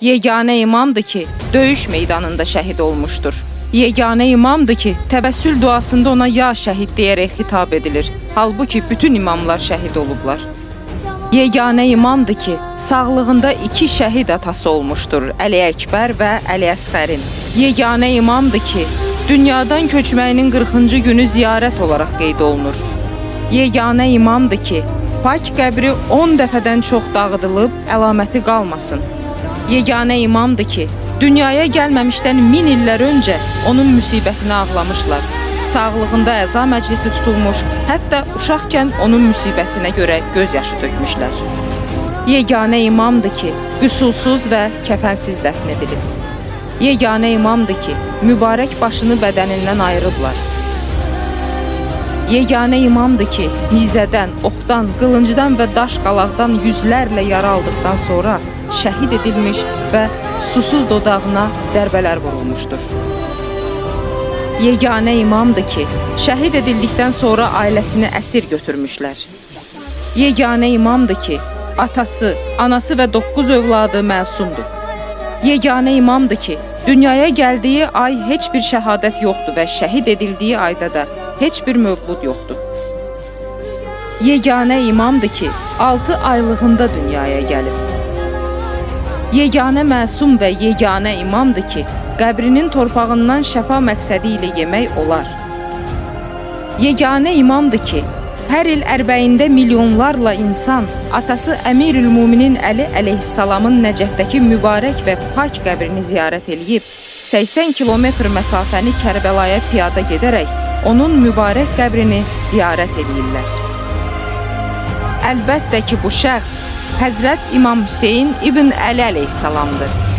Yeganə imamdır ki, döyüş meydanında şəhid olmuşdur. Yeganə imamdır ki, təvəssül duasında ona ya şəhid deyərək xitab edilir. Halbuki bütün imamlar şəhid olublar. Yeganə imamdır ki, sağlığında iki şəhid atası olmuşdur, Əli Əkbər və Əli Əsqərin. Yeganə imamdır ki, dünyadan köçməyinin 40-cı günü ziyarət olaraq qeyd olunur. Yeganə imamdır ki, pak qəbri 10 dəfədən çox dağıdılıb, əlaməti qalmasın. Yeganə imamdır ki, dünyaya gəlməmişdən min illər öncə onun müsibətini ağlamışlar. Sağlığında əza məclisi tutulmuş, hətta uşaqkən onun müsibətinə görə göz yaşı tökmüşlər. Yeganə imamdır ki, qüsulsuz və kəfənsiz dəfn edilib. Yeganə imamdır ki, mübarək başını bədənindən ayırıblar. Yeganə imamdır ki, nizədən, oxdan, qılıncdan və daş qalaqdan yüzlərlə yara sonra şəhid edilmiş və susuz dodağına zərbələr vurulmuşdur. Yeganə imamdır ki, şəhid edildikdən sonra ailəsini əsir götürmüşlər. Yeganə imamdır ki, atası, anası və 9 övladı məsumdur. Yeganə imamdır ki, dünyaya gəldiyi ay heç bir şəhadət yoxdur və şəhid edildiyi ayda da heç bir mövlud yoxdur. Yeganə imamdır ki, 6 aylığında dünyaya gəlib. Yeganə məsum və yeganə imamdır ki, qəbrinin torpağından şəfa məqsədi ilə yemək olar. Yeganə imamdır ki, hər il ərbəyində milyonlarla insan atası Əmirül Müminin Əli əleyhissalamın Nəcəfdəki mübarək və pak qəbrini ziyarət eləyib 80 kilometr məsafəni Kərbəlaya piyada gedərək onun mübarək qəbrini ziyarət edirlər. Əlbəttə ki, bu şəxs Həzrət İmam Hüseyn ibn Əli əleyhissalamdır.